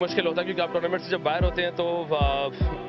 मुश्किल होता है क्योंकि आप टूर्नामेंट से जब बाहर होते हैं तो आ,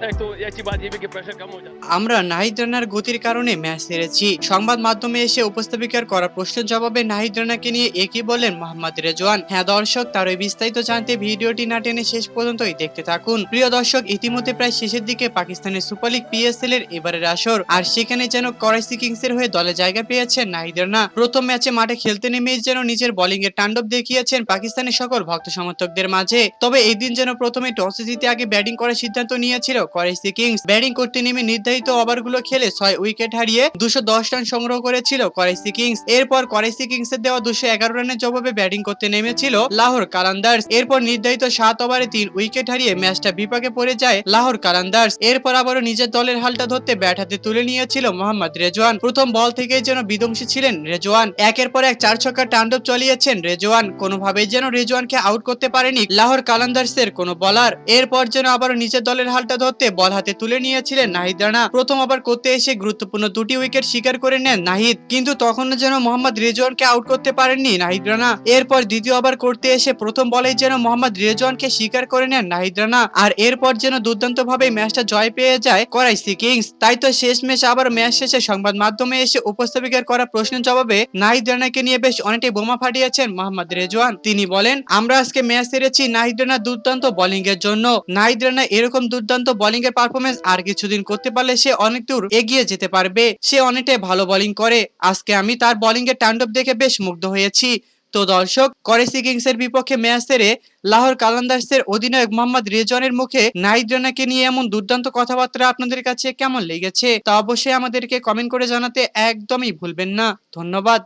एक तो ये अच्छी बात ये भी कि प्रेशर कम हो जाता है আমরা নাহিদ রানার গতির কারণে ম্যাচ হেরেছি সংবাদ মাধ্যমে এসে উপস্থাপিকার করা প্রশ্নের জবাবে নাহিদ রানাকে নিয়ে একই বলেন মোহাম্মদ রেজওয়ান হ্যাঁ দর্শক তার ওই বিস্তারিত জানতে ভিডিওটি না টেনে শেষ পর্যন্তই দেখতে থাকুন প্রিয় দর্শক ইতিমধ্যে প্রায় শেষের দিকে পাকিস্তানের সুপার লিগ পিএসএল এর এবারের আসর আর সেখানে যেন করাইসি কিংস এর হয়ে দলে জায়গা পেয়েছেন নাহিদ রানা প্রথম ম্যাচে মাঠে খেলতে নেমে যেন নিজের বোলিং এর তাণ্ডব দেখিয়েছেন পাকিস্তানের সকল ভক্ত সমর্থকদের মাঝে তবে এই দিন যেন প্রথমে টসে জিতে আগে ব্যাটিং করার সিদ্ধান্ত নিয়েছিল করাইসি কিংস। ব্যাটিং করতে নেমে নির্ধারিত ওভারগুলো খেলে ছয় উইকেট হারিয়ে দুশো রান সংগ্রহ করেছিল করাইসি কিংস। এরপর করাইসি কিংস এর দেওয়া দুশো রানের জবাবে ব্যাটিং করতে নেমেছিল লাহোর কালান্দার্স। এরপর নির্ধারিত সাত ওভারে তিন উইকেট হারিয়ে ম্যাচটা বিপাকে পড়ে যায় লাহোর কালান্দার্স। এরপর আবারও নিজের দলের হালটা ধরতে ব্যাট হাতে তুলে নিয়েছিল মোহাম্মদ রেজওয়ান। প্রথম বল থেকেই যেন বিধ্বংসী ছিলেন রেজওয়ান। একের পর এক চার ছক্কার তাণ্ডব চালিয়েছেন রেজওয়ান। কোনোভাবেই যেন রেজওয়ানকে আউট করতে পারেনি লাহোর কালান্দার্সের কোনো বলার। এরপর যেন আবার নিজের দলের হালটা ধরতে বল হাতে তুলে নিয়েছিলেন নাহিদ রানা। প্রথম ওভার করতে এসে গুরুত্বপূর্ণ দুটি উইকেট শিকার করে নেন নাহিদ, কিন্তু তখনও যেন মোহাম্মদ রেজওয়ানকে আউট করতে পারেননি নাহিদ রানা। এরপর দ্বিতীয় ওভার করতে এসে প্রথম বলেই যেন মোহাম্মদ রেজওয়ানকে শিকার করে নেন নাহিদ রানা। আর এরপর যেন দুর্দান্ত ভাবে ম্যাচটা জয় পেয়ে যায় করাইসি কিংস। তাই তো শেষ ম্যাচ আবার ম্যাচ শেষে সংবাদ মাধ্যমে এসে উপস্থাপিকার করা প্রশ্নের জবাবে নাহিদ রানাকে নিয়ে বেশ অনেকটাই বোমা ফাটিয়েছেন মোহাম্মদ রেজওয়ান। তিনি বলেন, আমরা আজকে ম্যাচ হেরেছি, নাহিদ রানার দুর্দান্ত বোলিং এর জন্য। নাহিদ রানা এরকম দুর্দান্ত বোলিং এর পারফরমেন্স আর কিছুদিন করতে পারলে সে অনেক দূর এগিয়ে যেতে পারবে। সে অনেকটাই ভালো বোলিং করে। আজকে আমি তার বোলিং এর তাণ্ডব দেখে বেশ মুগ্ধ হয়েছি। তো দর্শক করেসি কিংস এর বিপক্ষে ম্যাচ সেরে লাহোর কালান্দার্সের অধিনায়ক মোহাম্মদ রেজওয়ানের মুখে নাহিদ রানাকে নিয়ে এমন দুর্দান্ত কথাবার্তা আপনাদের কাছে কেমন লেগেছে? তা অবশ্যই আমাদেরকে কমেন্ট করে জানাতে একদমই ভুলবেন না। ধন্যবাদ।